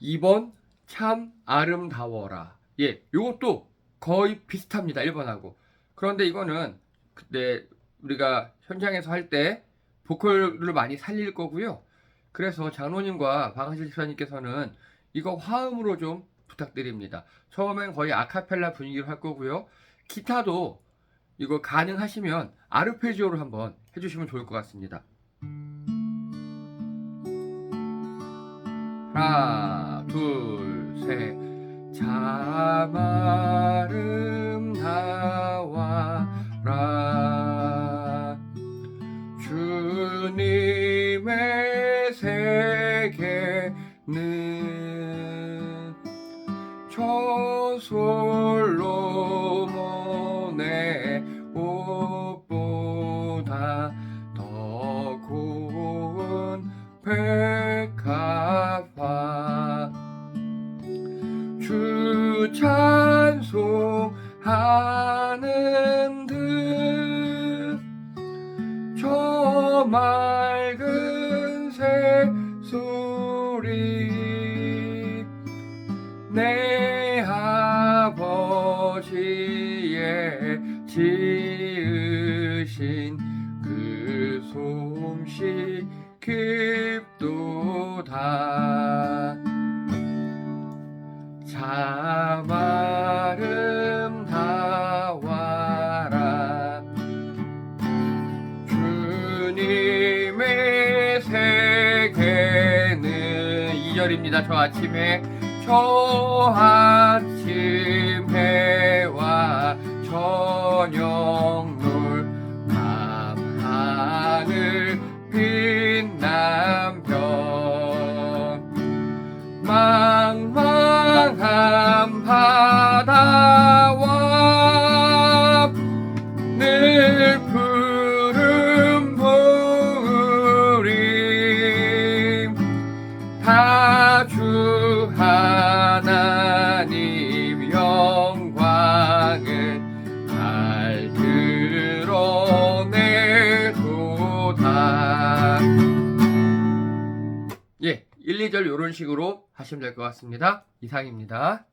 2번 참 아름다워라. 예, 요것도 거의 비슷합니다. 1번하고. 그런데 이거는 그때 우리가 현장에서 할 때 보컬을 많이 살릴 거고요. 그래서 장로님과 박하실 집사님께서는 이거 화음으로 좀 부탁드립니다. 처음엔 거의 아카펠라 분위기로 할 거고요. 기타도 이거 가능하시면 아르페지오로 한번 해주시면 좋을 것 같습니다. 하나, 둘, 셋. 참 아름다워라. 주님의 세계는 저 솔로몬 주 찬송하는 듯저 맑은 새소리 내 아버지의 지으신 그 솜씨 깊도다. 참 세계는 2절입니다. 저 아침에 저 아침 해와 저녁 놀 밤하늘 빛난 별 주 하나님 영광을 잘 드러내도다 예, 1, 2절 이런 식으로 하시면 될 것 같습니다. 이상입니다.